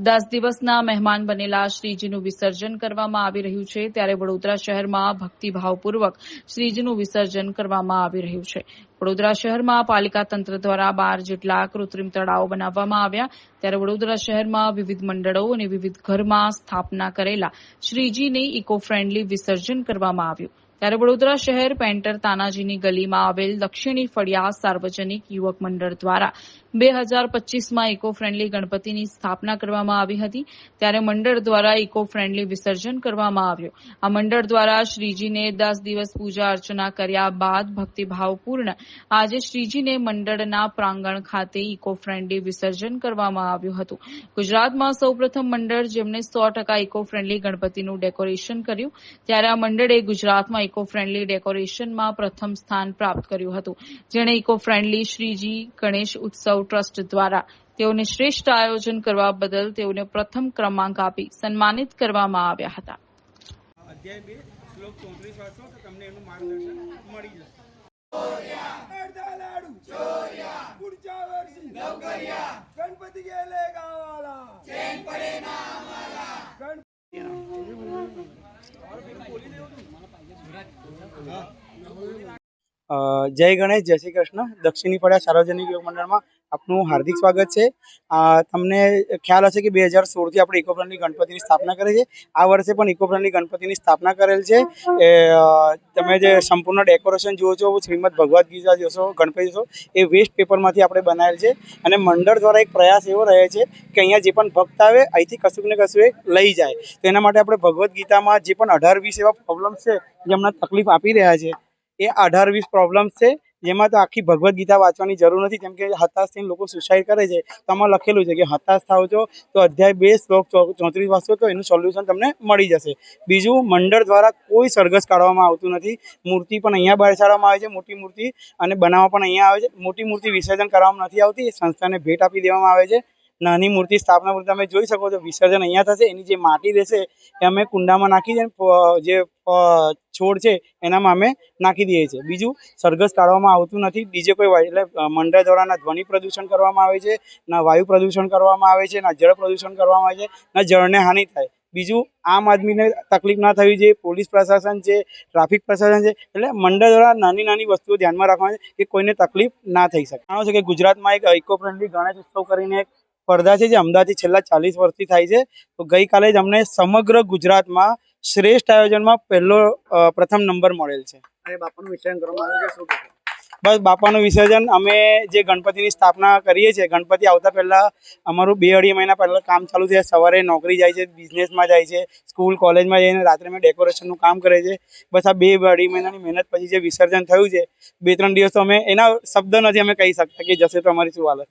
દસ દિવસના મહેમાન બનેલા શ્રીજીનું વિસર્જન કરવામાં આવી રહ્યું છે. ત્યારે વડોદરા શહેરમાં ભક્તિભાવપૂર્વક શ્રીજીનું વિસર્જન કરવામાં આવી રહ્યું છે. વડોદરા શહેરમાં પાલિકા તંત્ર દ્વારા બાર જેટલા કૃત્રિમ તળાવો બનાવવામાં આવ્યા. ત્યારે વડોદરા શહેરમાં વિવિધ મંડળો અને વિવિધ ઘરમાં સ્થાપના કરેલા શ્રીજીને ઇકો ફ્રેન્ડલી વિસર્જન કરવામાં આવ્યું. ત્યારે વડોદરા શહેર પેન્ટર તાનાજીની ગલીમાં આવેલ દક્ષિણી ફળિયા સાર્વજનિક યુવક મંડળ દ્વારા બે હજાર પચીસમાં ઇકો ફ્રેન્ડલી ગણપતિની સ્થાપના કરવામાં આવી હતી. ત્યારે મંડળ દ્વારા ઇકો ફ્રેન્ડલી વિસર્જન કરવામાં આવ્યું. આ મંડળ દ્વારા શ્રીજીને દસ દિવસ પૂજા અર્ચના કર્યા બાદ ભક્તિભાવપૂર્ણ આજે શ્રીજીને મંડળના પ્રાંગણ ખાતે ઇકો ફ્રેન્ડલી વિસર્જન કરવામાં આવ્યું હતું. ગુજરાતમાં સૌપ્રથમ મંડળ જેમણે સો ટકા ઇકો ફ્રેન્ડલી ગણપતિનું ડેકોરેશન કર્યું, ત્યારે આ મંડળે ગુજરાતમાં ઇકો ફ્રેન્ડલી ડેકોરેશનમાં પ્રથમ સ્થાન પ્રાપ્ત કર્યું હતું જેણે ઇકો ફ્રેન્ડલી શ્રીજી ગણેશ ઉત્સવ ટ્રસ્ટ દ્વારા તેઓને શ્રેષ્ઠ આયોજન કરવા બદલ તેઓને પ્રથમ ક્રમાંક આપી સન્માનિત કરવામાં આવ્યા હતા અધ્યાય બે શ્લોક ચોત્રીસ વાંચો તો તમને એનું માર્ગદર્શન મળી જશે अर्धा लाडू चोर्या पुढच्या वर्षी लवकर्या गणपती गेले गावाला चेन पडे ना आम्हाला અ, જય ગણેશ જય શ્રી કૃષ્ણ. દક્ષિણી પડ્યા સાર્વજનિક યોગ મંડળમાં આપનું હાર્દિક સ્વાગત છે. તમને ખ્યાલ હશે કે બે હજાર સોળથી આપણે ઇકો ફ્રેન્ડલી ગણપતિની સ્થાપના કરી છે. આ વર્ષે પણ ઇકો ફ્રેન્ડલી ગણપતિની સ્થાપના કરેલ છે. એ તમે જે સંપૂર્ણ ડેકોરેશન જુઓ છો, શ્રીમદ ભગવદ્ ગીતા જોશો ગણપતિ જોશો એ વેસ્ટ પેપરમાંથી આપણે બનાવેલ છે. અને મંડળ દ્વારા એક પ્રયાસ એવો રહે છે કે અહીંયા જે પણ ભક્ત આવે, અહીંથી કશુંક ને કશું એક લઈ જાય. તો એના માટે આપણે ભગવદ્ ગીતામાં જે પણ અઢાર વીસ એવા પ્રોબ્લેમ્સ છે, જે હમણાં તકલીફ આપી રહ્યા છે, એ અઢાર વીસ પ્રોબ્લેમ્સ છે. જેમાં તો આખી ભગવદ્ ગીતા વાંચવાની જરૂર નથી. કેમ કે હતાશ થઈને લોકો સુસાઇડ કરે છે. તો આમાં લખેલું છે કે હતાશ થાવ છો તો અધ્યાય બે શ્લોક ચોત્રીસ વાંચો તો એનું સોલ્યુશન તમને મળી જશે. બીજું, મંડળ દ્વારા કોઈ સરઘસ કાઢવામાં આવતું નથી. મૂર્તિ પણ અહીંયા બેસાડવામાં આવે છે, મોટી મૂર્તિ. અને બનાવવા પણ અહીંયા આવે છે. મોટી મૂર્તિ વિસર્જન કરવામાં નથી આવતી. એ સંસ્થાને ભેટ આપી દેવામાં આવે છે. નાની મૂર્તિ સ્થાપના મૂર્તિ તમે જોઈ શકો છો, વિસર્જન અહીંયા થશે, એની જે માટી રહેશે એ અમે કુંડામાં નાખી છે જે છોડ છે, એનામાં અમે નાખી દઈએ છીએ. બીજું, સરઘસ કાઢવામાં આવતું નથી. બીજે કોઈ એટલે મંડળ દ્વારા ના ધ્વનિ પ્રદૂષણ કરવામાં આવે છે, ના વાયુ પ્રદૂષણ કરવામાં આવે છે, ના જળ પ્રદૂષણ કરવામાં આવે છે, ના જળને હાનિ થાય. બીજું, આમ આદમીને તકલીફ ના થવી જોઈએ. પોલીસ પ્રશાસન છે, ટ્રાફિક પ્રશાસન છે, એટલે મંડળ દ્વારા નાની નાની વસ્તુઓ ધ્યાનમાં રાખવાની છે કે કોઈને તકલીફ ના થઈ શકે. જાણો છો કે ગુજરાતમાં એક ઇકો ફ્રેન્ડલી ગણેશ ઉત્સવ કરીને સ્પર્ધા છે જે અમદાવાદથી છેલ્લા ચાલીસ વર્ષથી થાય છે. તો ગઈકાલે જ અમને સમગ્ર ગુજરાતમાં શ્રેષ્ઠ આયોજનમાં પહેલો પ્રથમ નંબર મળેલ છે? બસ બાપાનું વિસર્જન અમે જે ગણપતિની સ્થાપના કરીએ છીએ ગણપતિ આવતા પહેલાં અમારું બે અઢી મહિના પહેલાં કામ ચાલુ છે સવારે નોકરી જાય છે બિઝનેસમાં જાય છે સ્કૂલ કોલેજમાં જઈને રાત્રે અમે ડેકોરેશનનું કામ કરે છે. બસ આ બે અઢી મહિનાની મહેનત પછી જે વિસર્જન થયું છે બે ત્રણ દિવસ તો અમે એના શબ્દ નથી અમે કહી શકતા કે જશે તો અમારી શું હાલત.